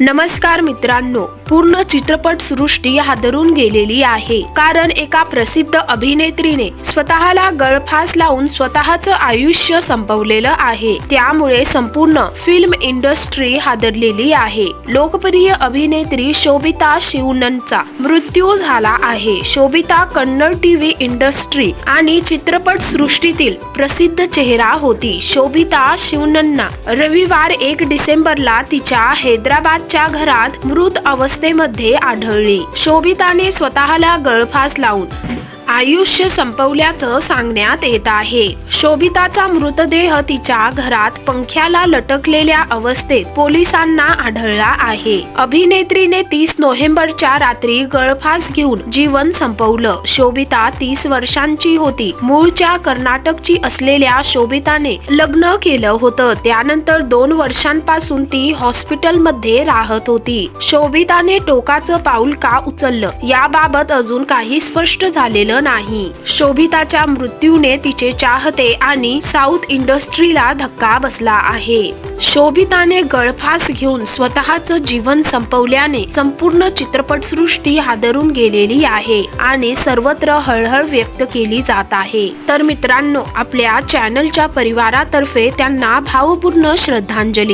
नमस्कार मित्रांनो. पूर्ण चित्रपट सृष्टी हादरून गेलेली आहे. कारण एका प्रसिद्ध अभिनेत्रीने स्वतःला गळफास लावून स्वतःचं आयुष्य संपवलेलं आहे. त्यामुळे संपूर्ण फिल्म इंडस्ट्री हादरलेली आहे. लोकप्रिय अभिनेत्री शोभिता शिवननचा मृत्यू झाला आहे. शोभिता कन्नड टीव्ही इंडस्ट्री आणि चित्रपट सृष्टीतील प्रसिद्ध चेहरा होती. शोभिता शिवनन्ना रविवार एक डिसेंबरला तिच्या हैदराबादच्या घरात मृत अवस्थेमध्ये आढळली. शोभिताने स्वतःला गळफास लावून आयुष्य संपवल्याचं सांगण्यात येत आहे. शोभिताचा मृतदेह तिच्या घरात पंख्याला लटकलेल्या अवस्थेत पोलिसांना आढळला आहे. अभिनेत्रीने तीस नोव्हेंबरच्या रात्री गळफास घेऊन जीवन संपवलं. शोभिता तीस वर्षांची होती. मूळच्या कर्नाटकची असलेल्या शोभिताने लग्न केलं होतं. त्यानंतर दोन वर्षांपासून ती हॉस्पिटलमध्ये राहत होती. शोभिताने टोकाचं पाऊल का उचललं? याबाबत अजून काही स्पष्ट झालेलं नाही. शोभिताच्या मृत्यूने तिचे चाहते आणि साऊथ इंडस्ट्रीला धक्का बसला आहे. शोभिताने गळफास घेऊन स्वतःचं जीवन संपवल्याने संपूर्ण चित्रपटसृष्टी हादरून गेलेली आहे आणि सर्वत्र हळहळ व्यक्त केली जात आहे. तर मित्रांनो आपल्या चॅनलच्या परिवारातर्फे त्यांना भावपूर्ण श्रद्धांजली.